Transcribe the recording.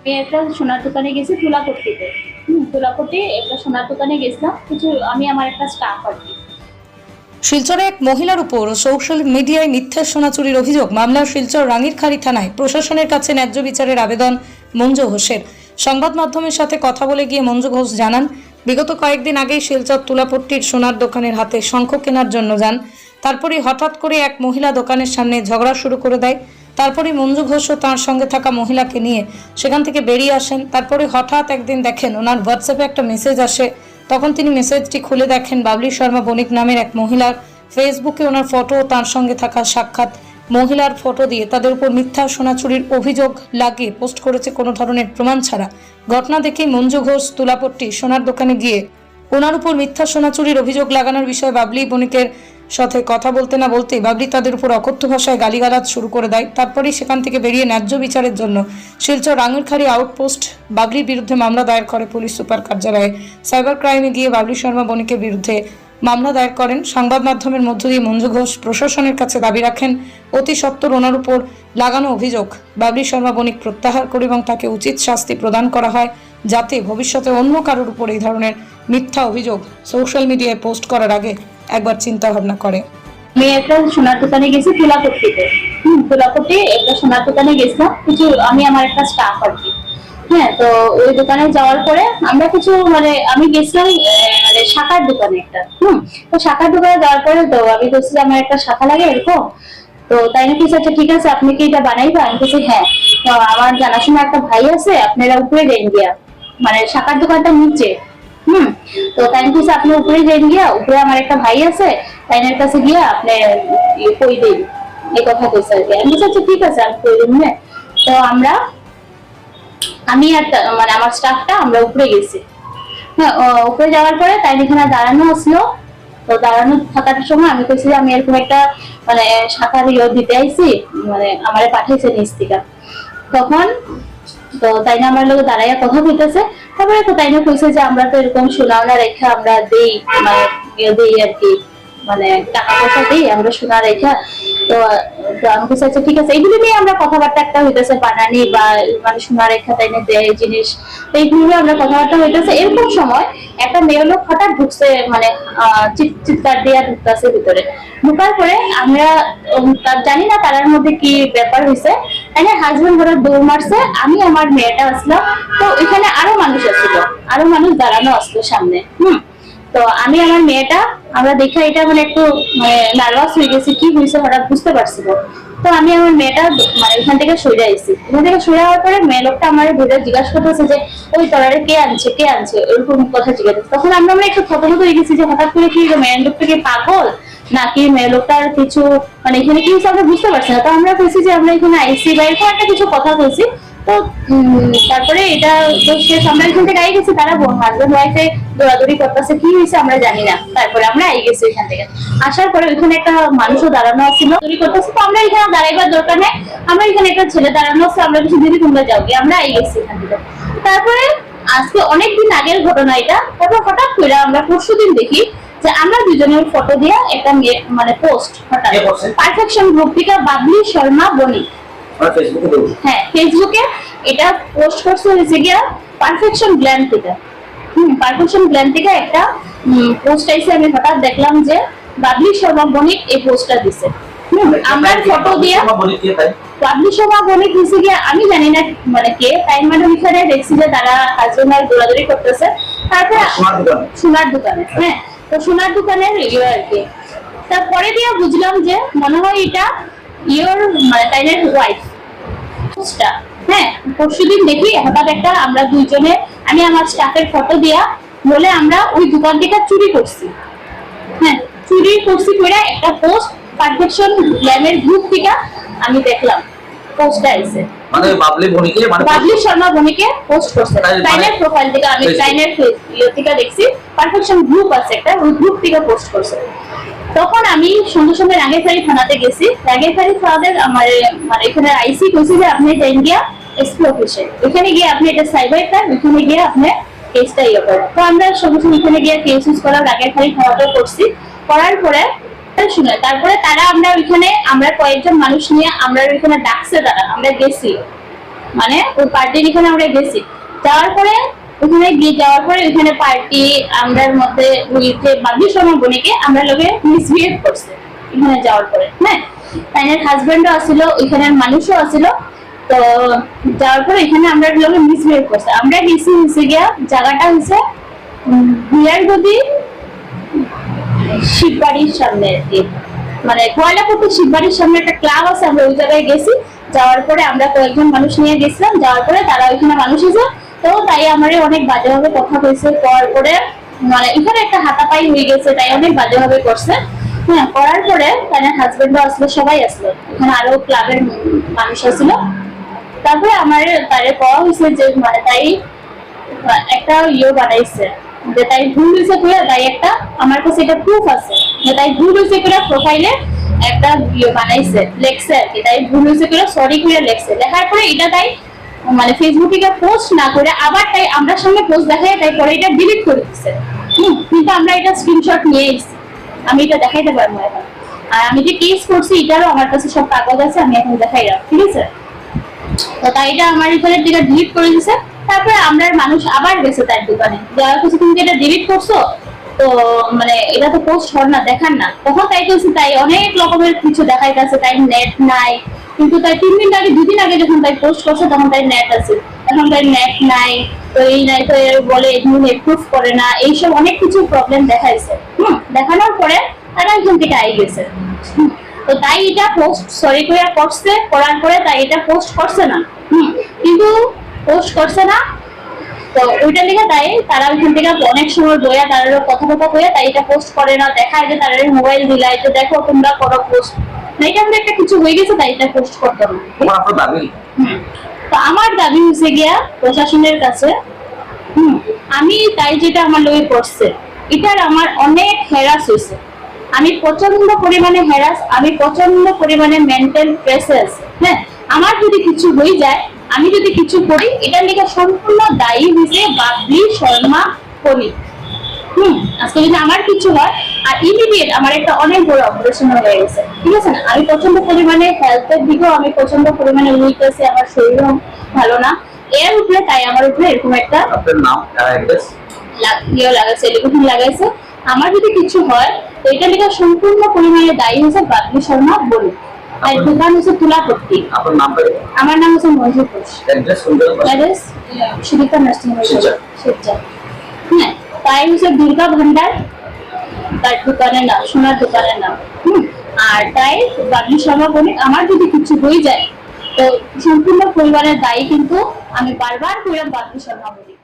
আমি একটা সোনার দোকানে গেছি তুলাপট্টিতে। হুম, তুলাপট্টি, একটা সোনার দোকানে গেছিলাম। কিছু, আমি আমার একটা স্টাফ আর কি। শিলচরে এক মহিলার উপর সোশ্যাল মিডিয়ায় মিথ্যা সোনা চুরির অভিযোগ মামলা শিলচর রাঙিরখাড়ি থানায় প্রশাসনের কাছে ন্যায্য বিচারের আবেদন মঞ্জু ঘোষের। সংবাদ মাধ্যমের সাথে কথা বলে গিয়ে মঞ্জু ঘোষ জানান, বিগত কয়েকদিন আগেই শিলচর তুলাপট্টির সোনার দোকানের হাতে শঙ্খ কেনার জন্য যান। তারপরে হঠাৎ করে এক মহিলা দোকানের সামনে ঝগড়া শুরু করে দেয়। তারপরে মঞ্জু ঘোষও তার সঙ্গে থাকা মহিলাকে নিয়ে সেখান থেকে বেরিয়ে আসেন। তারপরে হঠাৎ একদিন দেখেন ওনার হোয়াটসঅ্যাপে একটা মেসেজ আসে। তখন তিনি মেসেজটি খুলে দেখেন বাবলি শর্মা বণিক নামের এক মহিলার। ফেসবুকে ওনার ফটো ও তার সঙ্গে থাকা সাক্ষাৎ। মহিলার ফটো দিয়ে তাদের উপর মিথ্যা সোনা চুরির অভিযোগ লাগিয়ে পোস্ট করেছে কোনো ধরনের প্রমাণ ছাড়া। ঘটনা দেখেই মঞ্জু ঘোষ তুলাপট্টি সোনার দোকানে গিয়ে ওনার উপর মিথ্যা সোনা চুরির অভিযোগ লাগানোর বিষয়ে বাবলি বণিকের সাথে কথা বলতে না বলতেই বাবলি তাদের উপর অকথ্য ভাষায় গালিগালাজ শুরু করে দেয়। তারপরেই সেখান থেকে বেরিয়ে ন্যায্য বিচারের জন্য শিলচর রাঙুরখাড়ি আউটপোস্ট বাবলির বিরুদ্ধে মামলা দায়ের করে পুলিশ সুপার কার্যালয়ে। সাইবার ক্রাইমে গিয়ে বাবরি শর্মা বণিকের বিরুদ্ধে মামলা দায়ের করেন। সংবাদ মাধ্যমের মধ্য দিয়ে মঞ্জু ঘোষ প্রশাসনের কাছে দাবি রাখেন, অতি সত্বর ওনার উপর লাগানো অভিযোগ। বাবরি শর্মা বণিক প্রত্যাহার করে এবং তাকে উচিত শাস্তি প্রদান করা হয়, যাতে ভবিষ্যতে অন্য কারোর উপর এই ধরনের মিথ্যা অভিযোগ সোশ্যাল মিডিয়ায় পোস্ট করার আগে একবার চিন্তা ভাবনা করে। আমি একটা সোনার দোকানে গেছি হুম তুলাপট্টি একটা সোনার দোকানে গেছিলাম। কিছু, আমি আমার একটা স্টাফ আর কি। হ্যাঁ তো ওই দোকানে যাওয়ার পরে আমরা কিছু মানে আমি গেছিলাম মানে শাখার দোকানে একটা। হুম, তো শাখার দোকানে যাওয়ার পরে তো আমি বলছি আমার একটা শাখা লাগে এরকম। তো তাই নাকি আচ্ছা ঠিক আছে, আপনি কি এটা বানাইবা? আমি বলছি হ্যাঁ। আমার জানাশোনা একটা ভাই আছে, আপনারা উপরে দেন গিয়া। মানে শাখার দোকানটা নিচে। হুম, তো তাই আপনি উপরে দেন গিয়া, উপরে আমার একটা ভাই আছে, তাইনের কাছে গিয়া আপনি কই দিন, এই কথা কইছে আর কি। আমি আচ্ছা ঠিক আছে, আমি কই দিন হ্যাঁ? তো আমরা, আমি আর মানে আমার স্টাফটা আমরা উপরে গেছি। হ্যাঁ উপরে যাওয়ার পরে তাই এখানে দাঁড়ানো আসলো। তো দাঁড়ানো থাকার সময় আমি কইছি যে, আমি এরকম একটা মানে শাখার ইয়ে দিতে আইছি মানে আমারে পাঠাইছে নিচ থেকে। তখন তো আমার লোক দাঁড়াইয়া কথা তারপরে তো কইছে যে আমরা তো এরকম সোনাওনা রেখা আমরা দেই মানে ইয়ে দেই আর কি মানে টাকা পয়সা দিই, আমরা সোনা রেখা। তো আমি আচ্ছা ঠিক আছে। এগুলো নিয়ে আমরা কথাবার্তা একটা হইতেছে, বানানি বা মানে সোনা রেখা তাই না দেয় জিনিস। তো এইগুলো নিয়ে আমরা কথাবার্তা হইতেছে। এরকম সময় একটা মেয়ে লোক হঠাৎ ঢুকছে মানে চিৎকার দিয়ে ঢুকতেছে ভিতরে। ঢুকার পরে আমরা জানি না তার মধ্যে কি ব্যাপার হয়েছে এনে হাজবেন্ড ঘরে দৌড় মারছে আমি আমার মেয়েটা আসলাম তো এখানে আরও মানুষ আসছিল আরও মানুষ দাঁড়ানো আসলো সামনে, হুম। তো আমি আমার মেয়েটা, আমরা দেখে এটা মানে একটু মানে নার্ভাস হয়ে গেছি, কি হয়েছে হঠাৎ বুঝতে পারছি না। তো আমি আমার মেয়েটা মানে ওখান থেকে সরে আইছি। ওখান থেকে সরে যাওয়ার পরে মেয়ে লোকটা আমার ঘুরে জিজ্ঞাসা করতেছে যে, ওই তলারে কে আনছে কে আনছে? ওরকম কথা জিজ্ঞাসা তখন আমরা আমরা একটু থতমত হয়ে গেছি যে, হঠাৎ করে কি মেয়ে লোকটা কি পাগল? নাকি মেয়ে লোকটার কিছু মানে এখানে কি আমরা বুঝতে পারছি না। তো আমরা কইছি যে আমরা এখানে আইসি বা এরকম একটা কিছু কথা কইছি তো তারপরে এটা তো শেষ, আমরা এখান থেকে আই গেছি, তারা হাজবেন্ড ওয়াইফে দৌড়াদৌড়ি করতেছে, কি হয়েছে আমরা জানি না। তারপরে আমরা আই গেছি এখান থেকে। আসার পরে ওইখানে একটা মানুষও দাঁড়ানো ছিল দৌড়ি করতেছে, তো আমরা এখানে দাঁড়াইবার দরকার নেই। আমরা এখানে একটা ছেলে দাঁড়ানো আছে, আমরা কিছু দিদি, তোমরা যাও গিয়ে। আমরা আই গেছি এখান থেকে। তারপরে আজকে অনেকদিন আগের ঘটনা এটা। তারপর হঠাৎ করে আমরা পরশু দিন দেখি যে আমরা দুজনের ফটো দিয়ে একটা মানে পোস্ট হঠাৎ পারফেকশন গ্রুপ থেকে বাবলি শর্মা বণিক। ফেসবুকে হ্যাঁ ফেসবুকে এটা পোস্ট করছে হয়েছে গিয়া পারফেকশন গ্ল্যান্ড থেকে। হুম পারফেকশন গ্ল্যান্ড থেকে একটা পোস্ট আইছে। আমি হঠাৎ দেখলাম যে বাবলি শর্মা বণিক এই পোস্টটা দিছে। আমরা ফটো দিয়ে বাবলি শর্মা বণিক দিছে গিয়া আমি জানি না মানে কে তাই মানে ওইখানে দেখছি যে তারা হাজবেন্ড আর দৌড়াদৌড়ি করতেছে। তারপরে সোনার দোকানে হ্যাঁ। সোনার দোকানের ইয়ে আর কি। তারপরে দিয়ে বুঝলাম যে মনে হয় এটা ইয়োর মানে তাইনের ওয়াইফ হ্যাঁ পরশুদিন দেখি, হঠাৎ একটা আমরা দুইজনে, আমি আমার স্টাফের ফটো দিয়া বলে আমরা ওই দোকান থেকে চুরি করছি। হ্যাঁ চুরি করছি করে একটা পোস্ট পারফেকশন গ্ল্যামের গ্রুপ থেকে আমি দেখলাম। পোস্টটা আইছে। মানে বাবলি মানে বাবলি শর্মা পোস্ট করছে। টাইনের প্রোফাইল থেকে আমি টাইনের ইয়ে থেকে দেখছি পারফেকশন গ্রুপ আছে একটা ওই গ্রুপ থেকে পোস্ট করছে। তখন আমি সঙ্গে সঙ্গে রাঙ্গেফারি থানাতে গেছি। রাঙ্গেফারি থানাতে আমার মানে এখানে আইসি কইছে যে আপনি যাইন গিয়া এসপি অফিসে ওখানে গিয়ে আপনি এটা সাইবার ক্রাইম ওখানে গিয়ে আপনি কেসটা ইয়ে করেন। তো আমরা সঙ্গে সঙ্গে ওখানে গিয়ে কেস ইউজ করার রাঙ্গেফারি থানাতে করছি। করার পরে শুনে তারপরে তারা আমরা ওইখানে, আমরা কয়েকজন মানুষ নিয়ে আমরা ওইখানে ডাকছে তারা, আমরা গেছি। মানে ওই পার্টির এখানে আমরা গেছি। যাওয়ার পরে ওখানে গিয়ে যাওয়ার পরে ওখানে পার্টি আমরার মধ্যে ওই যে বাবলি শর্মা বোনেকে আমরা লোকে মিসবিহেভ করছে এখানে যাওয়ার পরে হ্যাঁ? তাইনের হাজবেন্ডও আসছিল ওইখানের মানুষও আসছিল তো যাওয়ার পরে এখানে আমরা লোকে মিসবিহেভ করছে। আমরা গেছি হচ্ছে গিয়া, জায়গাটা হচ্ছে বিয়ার শিববাড়ির সামনে আর মানে কয়লাপুকুর শিববাড়ির সামনে একটা ক্লাব আছে, আমরা ওই জায়গায় গেছি। যাওয়ার পরে আমরা কয়েকজন মানুষ নিয়ে গেছিলাম। যাওয়ার পরে তারা ওইখানে মানুষ এসে, তো তাই আমারই অনেক বাজেভাবে কথা কইছে করার পরে মানে এখানে একটা হাতাপাই হয়ে গেছে, তাই অনেক বাজেভাবে করছে। হ্যাঁ করার পরে তার হাজবেন্ডও আসলো, সবাই আসলো। এখানে আরও ক্লাবের মানুষ আসলো। তারপরে আমার তারে কওয়া হয়েছে যে মানে তাই একটা ইয়ে বানাইছে। যে তাই ভুল হয়েছে করে তাই একটা, আমার কাছে এটা প্রুফ আছে। যে তাই ভুল হয়েছে করে প্রোফাইলে একটা ইয়ে বানাইছে, লেখছে আর কি। তাই ভুল হয়েছে করে সরি করে লেখছে। লেখার পরে এটা তাই মানে ফেসবুকে পোস্ট না করে আবার তাই আমরা সঙ্গে পোস্ট দেখাই তাই পরে এটা ডিলিট করে দিচ্ছে কিন্তু আমরা এটা স্ক্রিনশট নিয়ে এসেছি। আমি এটা দেখাইতে পারব এখন। আর আমি যে কেস করছি, এটারও আমার কাছে সব কাগজ আছে, আমি এখন দেখাই রাখ ঠিক আছে? তো তাই এটা আমার এখানে টিকা ডিলিট করে দিছে। তারপরে আমরা মানুষ আবার গেছে তার দোকানে। যারা কিছু তুমি এটা ডিলিট করছ তো মানে এটা তো পোস্ট হর না দেখার না। তখন তাই বলছি তাই অনেক রকমের কিছু দেখাইতেছে তাই নেট নাই। কিন্তু তাই তিন দিন আগে দুদিন আগে যখন তাই পোস্ট করছে তখন তাই নেট আছে। এখন তাই নেট নাই তো এই নাই তো বলে প্রুফ করে না। এইসব অনেক কিছু প্রবলেম দেখাইছে। হুম দেখানোর পরে তারা এখান থেকে আই গেছে। তো তাই এটা পোস্ট সরি করে করছে করার পরে তাই এটা পোস্ট করছে না। হুম, কিন্তু পোস্ট করছে না। তো ওইটা লিখে তাই তারা ওইখান থেকে অনেক সময় বইয়া তারা কথা কথা বইয়া তাই এটা পোস্ট করে না দেখায় যে তারা মোবাইল দিলাই তো দেখো তোমরা করো পোস্ট না এটা একটা কিছু হয়ে গেছে তাই এটা পোস্ট করতো না দাবি? তো আমার দাবি হচ্ছে গিয়া প্রশাসনের কাছে হুম, আমি তাই যেটা আমার লয়ে পড়ছে এটার আমার অনেক হ্যারাস হয়েছে। আমি প্রচণ্ড পরিমাণে হেরাস আমি প্রচণ্ড পরিমাণে মেন্টাল প্রেসেস হ্যাঁ আমার যদি কিছু হয়ে যায় আমি যদি কিছু করি এটার লেখা সম্পূর্ণ দায়ী হয়েছে বাবলি শর্মা করি হুম আজকে যদি আমার কিছু হয় আর ইমিডিয়েট আমার একটা অনেক বড় অপারেশন হয়ে গেছে। ঠিক আছে না? আমি প্রচণ্ড পরিমাণে হেলথের দিকেও আমি প্রচণ্ড পরিমাণে উইক আছি আমার শরীরও ভালো না। এর উপরে তাই আমার উপরে এরকম একটা ইয়ে লাগাইছে এলিগেশন লাগাইছে। আমার যদি কিছু হয় তো এটা লেখা সম্পূর্ণ পরিমাণে দায়ী হচ্ছে বাদলি শর্মা বলুন আর দোকান হচ্ছে তুলাপট্টি। আপনার নাম বলে আমার নাম হচ্ছে মঞ্জু ঘোষ। অ্যাড্রেস সুদীপা নার্সিং হ্যাঁ তাই হচ্ছে দুর্গা ভান্ডার তার দোকানের নাম সোনার দোকানের নাম। হুম আর তাই শর্মা বণিক আমার যদি কিছু হয়ে যায় তো সম্পূর্ণ পরিবারের দায়ী কিন্তু আমি বারবার কইলাম বাদলি শর্মা বণিক